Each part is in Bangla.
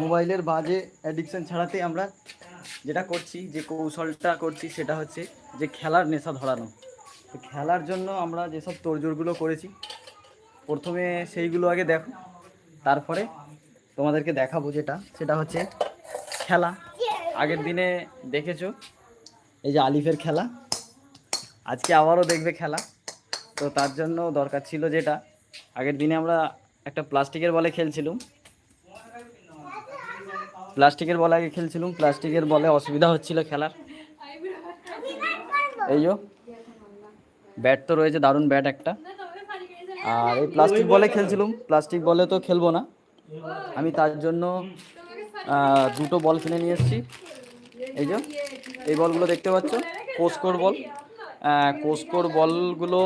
মোবাইলের বাজে অ্যাডিকশন ছাড়াতে আমরা যেটা করছি, যে কৌশলটা করছি সেটা হচ্ছে যে খেলার নেশা ধরানো। তো খেলার জন্য আমরা যেসব তোড়জোড়গুলো করেছি, প্রথমে সেইগুলো আগে দেখো, তারপরে তোমাদেরকে দেখাবো যেটা। সেটা হচ্ছে খেলা। আগের দিনে দেখেছ, এই যে আলিফের খেলা, আজকে আবারও দেখবে খেলা। তো তার জন্য দরকার ছিল যেটা, আগের দিনে আমরা একটা প্লাস্টিকের বলে খেলছিলাম প্লাস্টিকের বলে আগে খেলছিলাম, প্লাস্টিকের বলে অসুবিধা হচ্ছিল খেলার। এই যো, ব্যাট তো রয়েছে, দারুণ ব্যাট একটা। আর এই প্লাস্টিক বলে খেলছিলাম, প্লাস্টিক বলে তো খেলব না। আমি তার জন্য দুটো বল কিনে নিয়ে এসেছি। এই যে, এই বলগুলো দেখতে পাচ্ছ, কোস্কোর বল। কোস্কোর বলগুলো,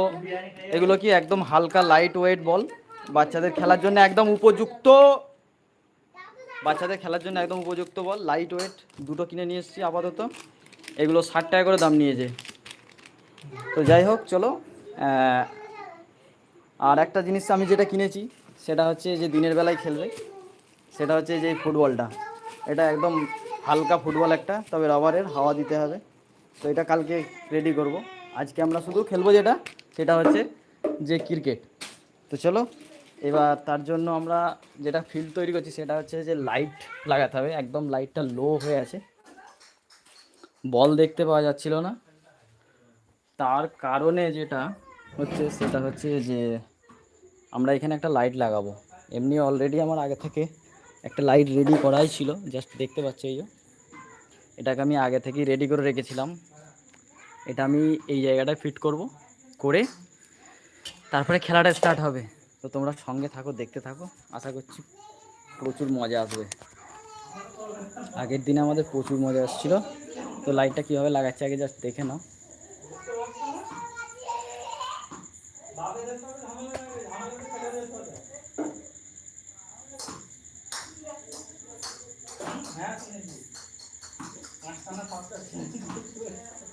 এগুলো কি একদম হালকা লাইট ওয়েট বল? বাচ্চাদের খেলার জন্য একদম উপযুক্ত বাচ্চাদের খেলার জন্য একদম উপযুক্ত বল লাইট ওয়েট দুটো কিনে নিয়ে এসেছি আপাতত। এগুলো ষাট টাকা করে দাম নিয়েছে। তো যাই হোক, চলো আর একটা জিনিস আমি যেটা কিনেছি, সেটা হচ্ছে যে দিনের বেলায় খেলবে। সেটা হচ্ছে যে ফুটবলটা। এটা একদম হালকা ফুটবল একটা, তবে রাবারের হাওয়া দিতে হবে। তো এটা কালকে রেডি করব। আজকে আমরা শুধু খেলব যেটা, সেটা হচ্ছে যে ক্রিকেট তো চলো এবার তার জন্য আমরা যেটা ফিল্ড তৈরি করছি সেটা হচ্ছে যে লাইট লাগাতে হবে। একদম লাইটটা লো হয়ে আছে। বল দেখতে পাওয়া যাচ্ছিল না। তার কারণে যেটা হচ্ছে সেটা হচ্ছে যে আমরা এখানে একটা লাইট লাগাবো। এমনি অলরেডি আমার আগে থেকে একটা লাইট রেডি করাই ছিল। জাস্ট দেখতে পাচ্ছ এই এটাকে আমি আগে থেকেই রেডি করে রেখেছিলাম। এটা আমি এই জায়গাটায় ফিট করব। করে তারপরে খেলাটা স্টার্ট হবে। তো তোমরা সঙ্গে থাকো, দেখতে থাকো। আশা করছি প্রচুর মজা আসবে। আগের দিনে আমাদের প্রচুর মজা আসছিল। তো লাইটটা কীভাবে লাগাচ্ছে আগে জাস্ট দেখে নাও। এই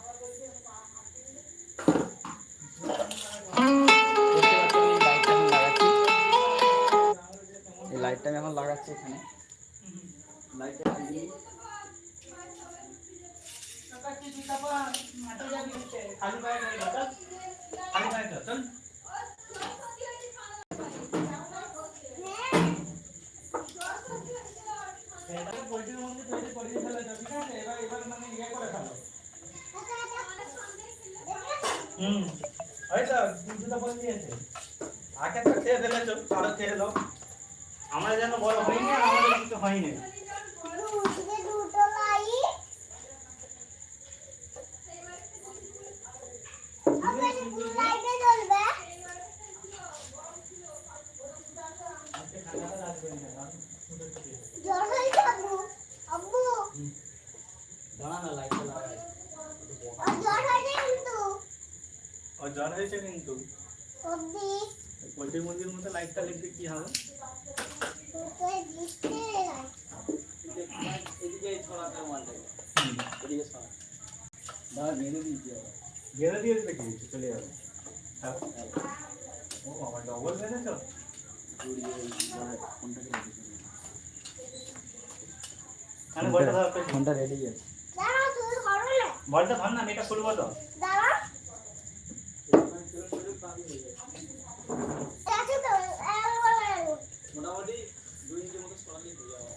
দুটো বল দিয়েছে। তো খেয়ে খেয়ে দাও। আমরা যেন বড় হয়নি আমাদের কিছু হয়নি দাঁড়া না লাইটটা লাগাই ও জ্বর হয়েছে কিন্তু পোলট্রি মুরগির মতো লাইটটা লিখতে কি হবে এদিকে ছড়াতে মারলে এদিকে ছড়া দাঁড়া মেরে দিয়েছি আবার গেলে দিয়ে দেবে কি চলে যাবে ছাড়ো। ও বাবা ডবল বেঁধেছো জড়িয়ে ওই জায়গায় ফোনটাকে রেখেছি তাহলে বলটা ধর তো। ফোনটা রেডি আছে বলটা ধর না আমি এটা খুলবো তো মোটামুটি দুই ইঞ্চি মতো সরালেই হয়ে যাবে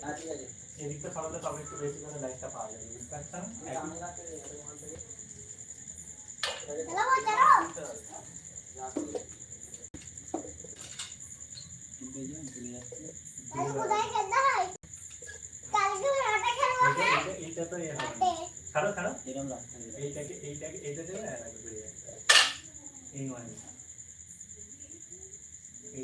হ্যাঁ ঠিক আছে। এদিকটা সরালে তবে একটু বেশি করে লাইটটা পাওয়া যাবে বুঝতে পারছেন? এখন রাখতে দে, এটা ওখান থেকে। কিন্তু এই যে আমি চলে যাচ্ছি এইটা- তো এ হবে। ছাড়ো ছাড়ো। এরকম রাখতে এইটাকে এইটাকে এইটা দেবে এই মানে এইটাকে এইটাকে কি করে রাখতে হবে সেইটা দাও। তার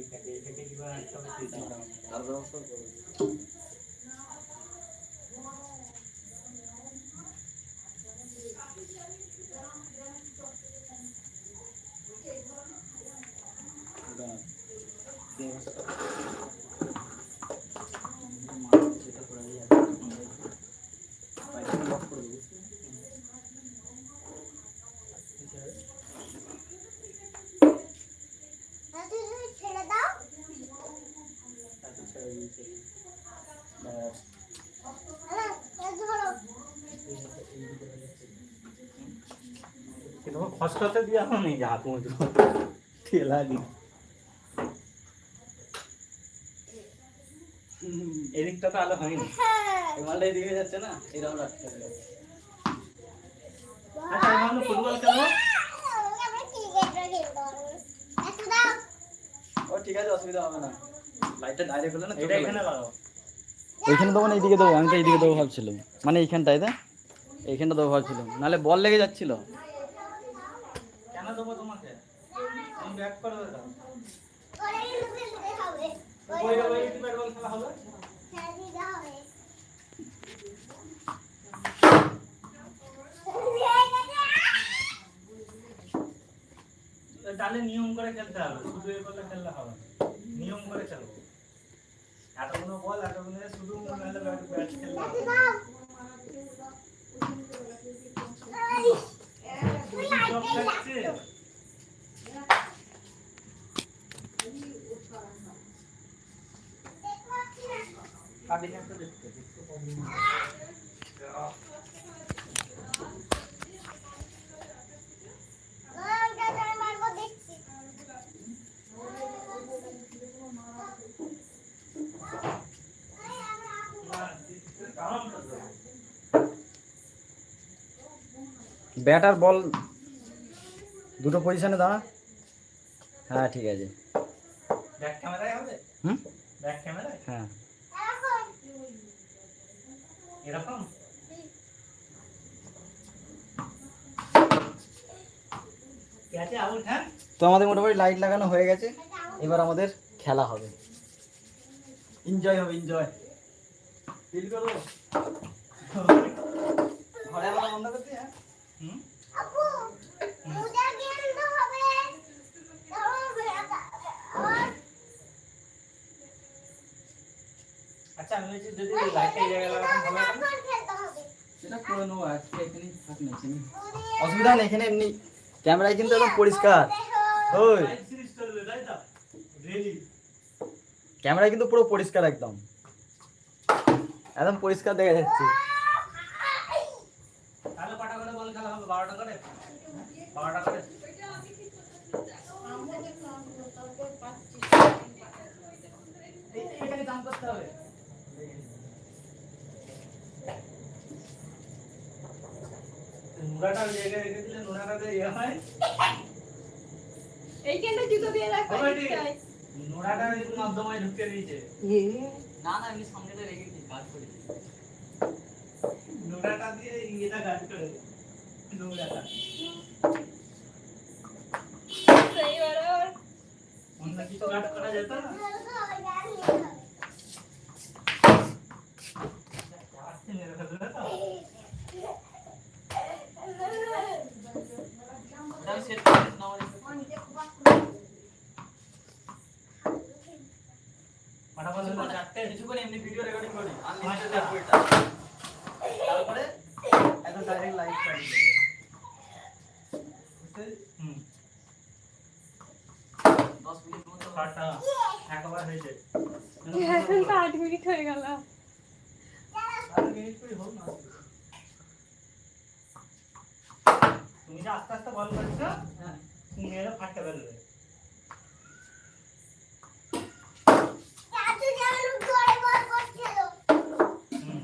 ব্যবস্থা করব তারপর ছেড়ে দিয়েছে। কিন্তু খসখসে দিয়ে আমার নেই যা তুমি ঠেলা দি এদিকটা তো আলো হয়নি। এদিকে যাচ্ছে না এরকম রাখতে হবে আচ্ছা ফুটবল খেলব ও ঠিক আছে অসুবিধা হবে না। লাইটটা ডাইরেক্ট হলে না এটা এখানে লাগাও। এইখানে দেবো না এইদিকে দেবো আমি তো এইদিকে দেবো ভাবছিলাম। মানে এইখানটায় তাই এইখানটা দেবো ভাবছিলাম। নাহলে বল লেগে যাচ্ছিল কেন দেবো তোমাকে তুমি ব্যাক করে দাও ওই ওই ব্যাট বল খেলা হবে তাহলে নিয়ম করে খেলতে হবে শুধু এ করলে খেললে হবে নিয়ম করে খেলব এতগুলো বল এতগুলো শুধু নাহলে ব্যাট ব্যাট খেললে হবে না। সব থাকছে। কাটিং একটা দেখতে দেখতে পাবি না। না, কারণ তো দেবো। ব্যাট আর বল দুটো পজিশনে দাঁড়া। হ্যাঁ ঠিক আছে। ব্যাক ক্যামেরায় হবে? হুম? ব্যাক ক্যামেরায় হ্যাঁ। এরকম? হ্যাঁ তো আমাদের মোটামুটি লাইট লাগানো হয়ে গেছে। এবার আমাদের খেলা হবে। এনজয় হবে এনজয় ফিল করো ঘরে আলো বন্ধ করতে হ্যাঁ হুম আচ্ছা আমি বলছি যদি লাইটটা এই লাগাতাম ভালো হতো সেটা করে নেব আজকে এখানেই থাক না এখানে। অসুবিধা নেই এখানে এমনি ক্যামেরায় কিন্তু একদম পরিষ্কার। ওই। ক্যামেরায় কিন্তু পুরো পরিষ্কার একদম। একদম পরিষ্কার দেখা যাচ্ছে। তাহলে কটা করে বল খেলা হবে? বারোটা করে? বারোটা করে? দাম করতে হবে। নোড়াটা জায়গায় রেখে দিলে নোড়াটাতে ইয়ে হয়? এইখানটা জুতো দিয়ে রাখো। নোড়াটা একটু ঢুকে দিয়েছে। না না আমি সামনেটা রেখেছি কাজ করেছি নোড়াটা দিয়ে ইয়েটা গাছ করে নোড়াটা সেই বরাবর। অন্য কিছু কাজ করা যেত না যাচ্ছে মেরে ফেলবে তো ওটা আমি সেট করে দিয়েছিলাম আমার কটা বল হলো? চারটে কিছুক্ষণ এমনি ভিডিও রেকর্ডিং করি তারপরে একদম ডাইরেক্ট লাইভ হুম। দশ মিনিট মতো। ছটা একবার হয়েছে এখন তো আট মিনিট হয়ে গেল। আর মিনিট করে হোক না। তুমি যে আস্তে আস্তে বল করছ হ্যাঁ। তুমি মেরে ফাটতে ফেলবে হুম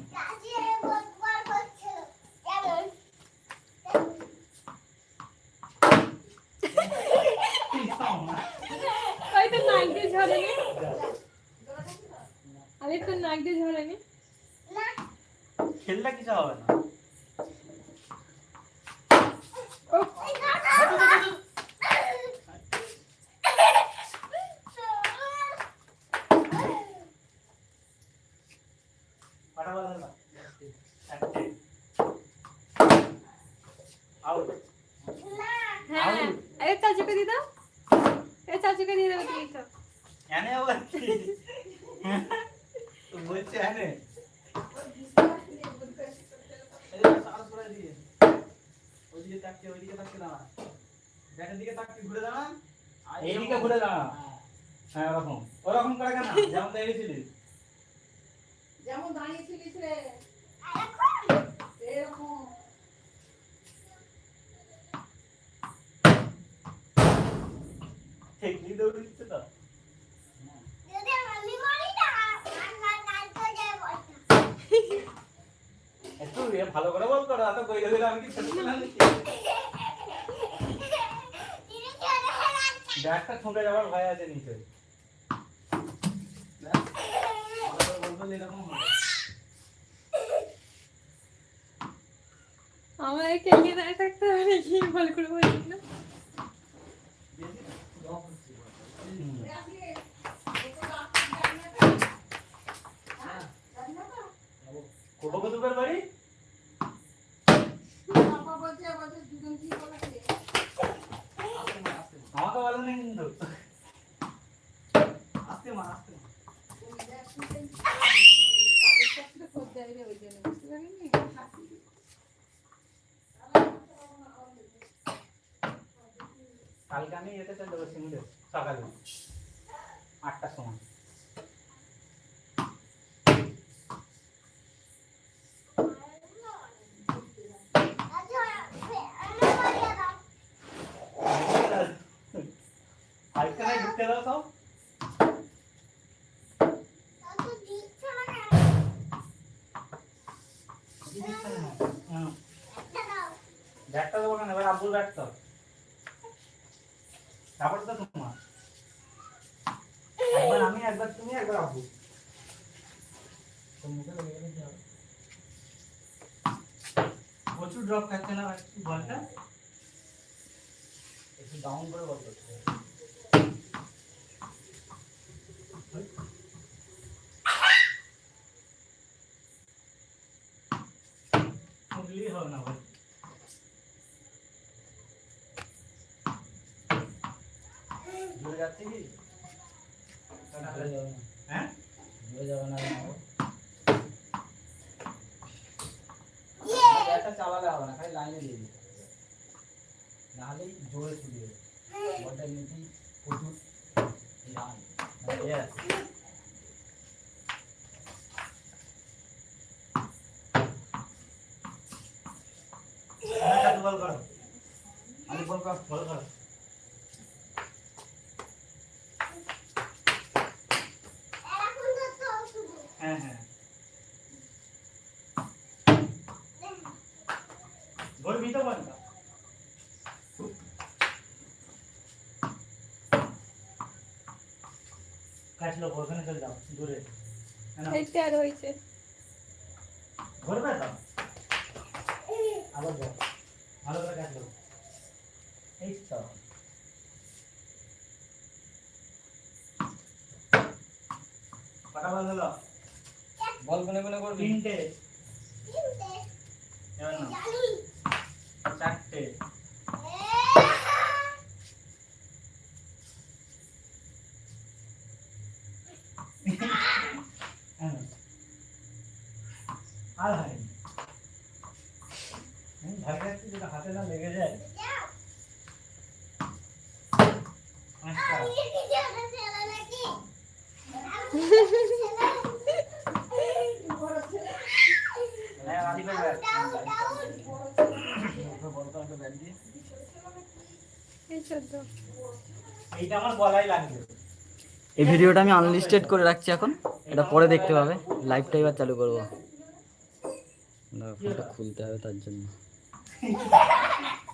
ওই তো নাক দিয়ে ঝরেনি আরে তোর নাক দিয়ে ঝরেনি খেললে কিছু হবে না ও কটা বল হলো চারটে আউট হ্যাঁ আরে চাচুকে দিয়ে দাও এ চাচুকে দিয়ে দেবো তুমি তো এনে আবার কি তো বলছে এনে এই যে সাহস করে দিয়ে ওইদিকে তাকিয়ে ওইদিকে তাকিয়ে দাঁড়া ব্যাটের দিকে তাকিয়ে ঘুরে দাঁড়া আর এইদিকে ঘুরে দাঁড়া হ্যাঁ ওরকম। ওরকম করে কেন? যেমন দেখেছিলিস যেমন দাঁড়িয়েছিলিস রে। এরকম। ঠেকলি দৌড় দিচ্ছে তো। একটা ভালো করে বল করো, এত দিলে আমি কি? ব্যাগটা যাওয়ার ভয় আছে নিচে। আমার কেন থাকতে হবে কি করে বলছি না হুম। কোটো কতুকের বাড়ি আমাকে বলেনি কিন্তু আসতে মা আসতে মা। কালকে আমি এতে চলে যাব সিঙ্গুরে সকালে। আটটার সময়। আজকে নাই ঢুকতে দাও সব। ব্যাগটা দেবো কেন? এবার আব্বুর ব্যাগটা তারপর তো তোমার একবার আমি একবার তুমি একবার আব্বু তো মুখে লেগে গেলে কি হবে? প্রচুর ড্রপ খাচ্ছে না একটু বলটা একটু ডাউন করে বল করতে হবে। উঠলেই হবে না ভাই যাচ্ছে কি হ্যাঁ দূরে যাবে না একটা চালালে হবে না খালি লাইনে দিয়ে দিতে হবে। নাহলেই জোরে ছুটি দেবে বলটা এমনিতেই প্রচুর লাল মানে এ আছে হ্যাঁ বল করো আমি বল কর বল করো হ্যাঁ হ্যাঁ বলবি তো বল কাটলো ওখানে চলে যাও দূরে। এইটা আর হয়েছে। ধরবে তো আবার যাও ভালো করে কাটলো। এই তো। কটা বল হলো বল করবি? তিনটে। না চারটে হ্যাঁ। আর হয়নি আমি ভয় পাচ্ছি যেটা হাতে না লেগে যায় পাঁচটা হ্যাঁ আদি করে ব্যাগ বল কর একটা ব্যাগ দিয়ে এই চোদ্দ। এইটা আমার গলায় লাগবে। এই ভিডিওটা আমি আনলিস্টেড করে রাখছি এখন। এটা পরে দেখতে পাবে লাইভটা এবার চালু করব। খুলতে হবে তার জন্য।